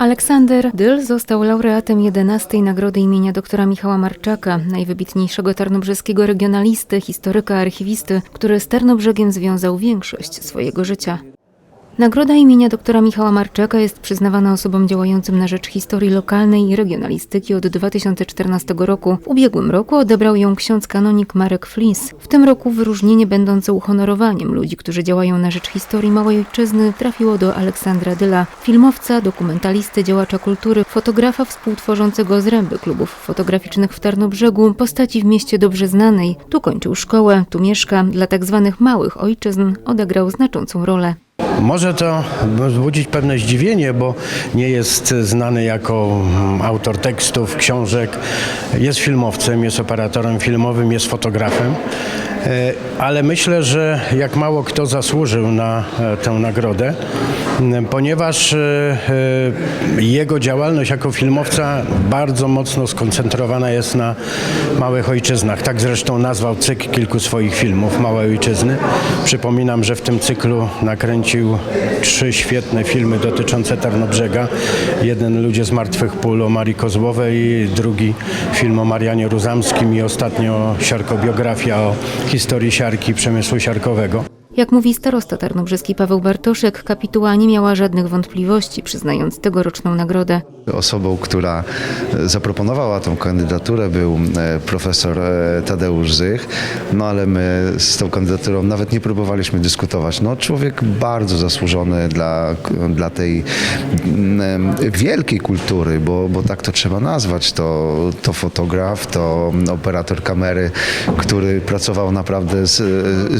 Aleksander Dyl został laureatem 11 Nagrody imienia doktora Michała Marczaka, najwybitniejszego tarnobrzeskiego regionalisty, historyka, archiwisty, który z Tarnobrzegiem związał większość swojego życia. Nagroda imienia doktora Michała Marczaka jest przyznawana osobom działającym na rzecz historii lokalnej i regionalistyki od 2014 roku. W ubiegłym roku odebrał ją ksiądz kanonik Marek Flis. W tym roku wyróżnienie będące uhonorowaniem ludzi, którzy działają na rzecz historii małej ojczyzny trafiło do Aleksandra Dyla, filmowca, dokumentalisty, działacza kultury, fotografa współtworzącego zręby klubów fotograficznych w Tarnobrzegu, postaci w mieście dobrze znanej. Tu kończył szkołę, tu mieszka, dla tak zwanych małych ojczyzn odegrał znaczącą rolę. Może to wzbudzić pewne zdziwienie, bo nie jest znany jako mm, autor tekstów, książek. Jest filmowcem, jest operatorem filmowym, jest fotografem. E, Ale myślę, że jak mało kto zasłużył na e, tę nagrodę, ponieważ e, e, jego działalność jako filmowca bardzo mocno skoncentrowana jest na małych ojczyznach. Tak zresztą nazwał cykl kilku swoich filmów Małe Ojczyzny. Przypominam, że w tym cyklu nakręcił trzy świetne filmy dotyczące Tarnobrzega. Jeden Ludzie z martwych pól o Marii Kozłowej, drugi film o Marianie Ruzamskim i ostatnio siarkobiografia o historii siarki przemysłu siarkowego. Jak mówi starosta tarnobrzeski Paweł Bartoszek, kapituła nie miała żadnych wątpliwości, przyznając tegoroczną nagrodę. Osobą, która e, zaproponowała tą kandydaturę był e, profesor e, Tadeusz Zych, no ale my z tą kandydaturą nawet nie próbowaliśmy dyskutować. No człowiek bardzo zasłużony dla, dla tej mm, wielkiej kultury, bo, bo tak to trzeba nazwać. To, to fotograf, to operator kamery, który pracował naprawdę z,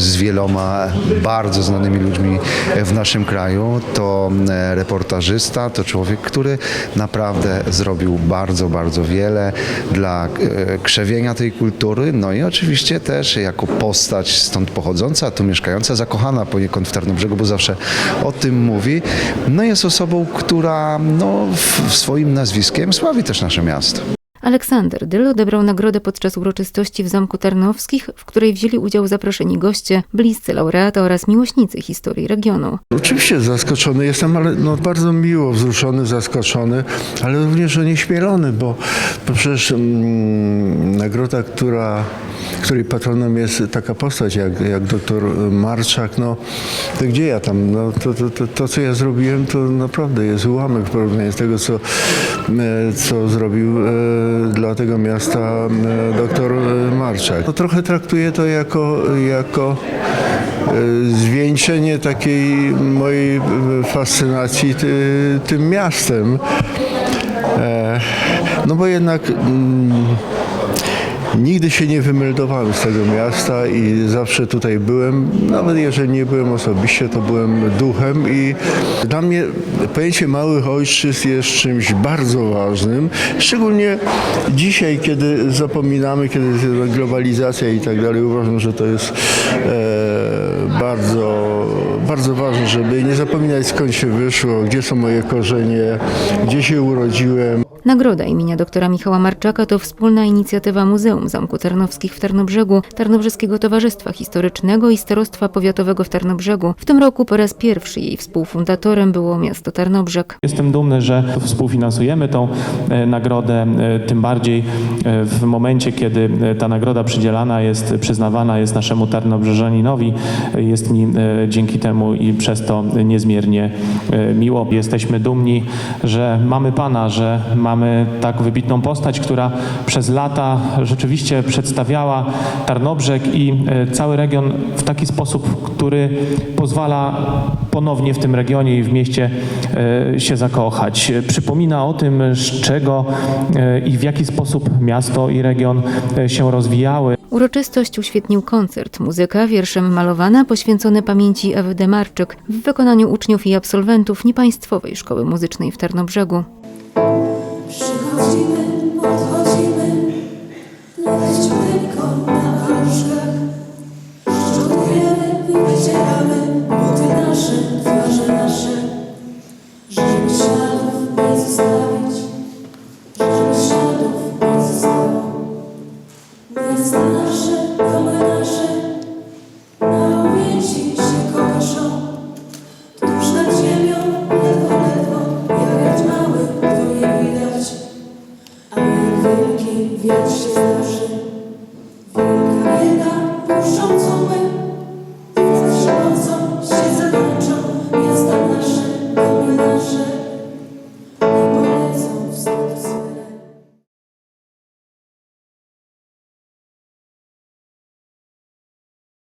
z wieloma bardzo znanymi ludźmi w naszym kraju, to e, reportażysta, to człowiek, który naprawdę zrobił bardzo, bardzo wiele dla e, krzewienia tej kultury, no i oczywiście też jako postać stąd pochodząca, tu mieszkająca, zakochana poniekąd w Tarnobrzegu, bo zawsze o tym mówi, no jest osobą, która no, w, swoim nazwiskiem sławi też nasze miasto. Aleksander Dyl odebrał nagrodę podczas uroczystości w Zamku Tarnowskich, w której wzięli udział zaproszeni goście, bliscy laureata oraz miłośnicy historii regionu. Oczywiście zaskoczony jestem, ale no bardzo miło wzruszony, zaskoczony, ale również onieśmielony, bo, bo przecież mm, nagroda, która, której patronem jest taka postać jak, jak doktor Marczak, no to gdzie ja tam? No, to, to, to, to, co ja zrobiłem, to naprawdę jest ułamek w porównaniu z tego, co, e, co zrobił e, dla tego miasta e, doktor Marczak. To trochę traktuję to jako, jako e, zwieńczenie takiej mojej e, fascynacji ty, tym miastem. E, No bo jednak mm, nigdy się nie wymeldowałem z tego miasta i zawsze tutaj byłem. Nawet jeżeli nie byłem osobiście, to byłem duchem i dla mnie pojęcie małych ojczyzn jest czymś bardzo ważnym. Szczególnie dzisiaj, kiedy zapominamy, kiedy jest globalizacja i tak dalej. Uważam, że to jest e, bardzo, bardzo żeby nie zapominać skąd się wyszło, gdzie są moje korzenie, gdzie się urodziłem. Nagroda imienia doktora Michała Marczaka to wspólna inicjatywa Muzeum Zamku Tarnowskich w Tarnobrzegu, Tarnobrzeskiego Towarzystwa Historycznego i Starostwa Powiatowego w Tarnobrzegu. W tym roku po raz pierwszy jej współfundatorem było miasto Tarnobrzeg. Jestem dumny, że współfinansujemy tą e, nagrodę, e, tym bardziej e, w momencie, kiedy ta nagroda przydzielana jest, przyznawana jest naszemu Tarnobrzeżaninowi. Jest mi dzięki temu i przez to niezmiernie e, miło. Jesteśmy dumni, że mamy Pana, że mamy tak wybitną postać, która przez lata rzeczywiście przedstawiała Tarnobrzeg i e, cały region w taki sposób, który pozwala ponownie w tym regionie i w mieście e, się zakochać. Przypomina o tym, z czego i w jaki sposób miasto i region się rozwijały. Uroczystość uświetnił koncert, muzyka wierszem malowana poświęcony pamięci Ewy Demarczyk w wykonaniu uczniów i absolwentów Niepaństwowej Szkoły Muzycznej w Tarnobrzegu. Wiatr się zdarzy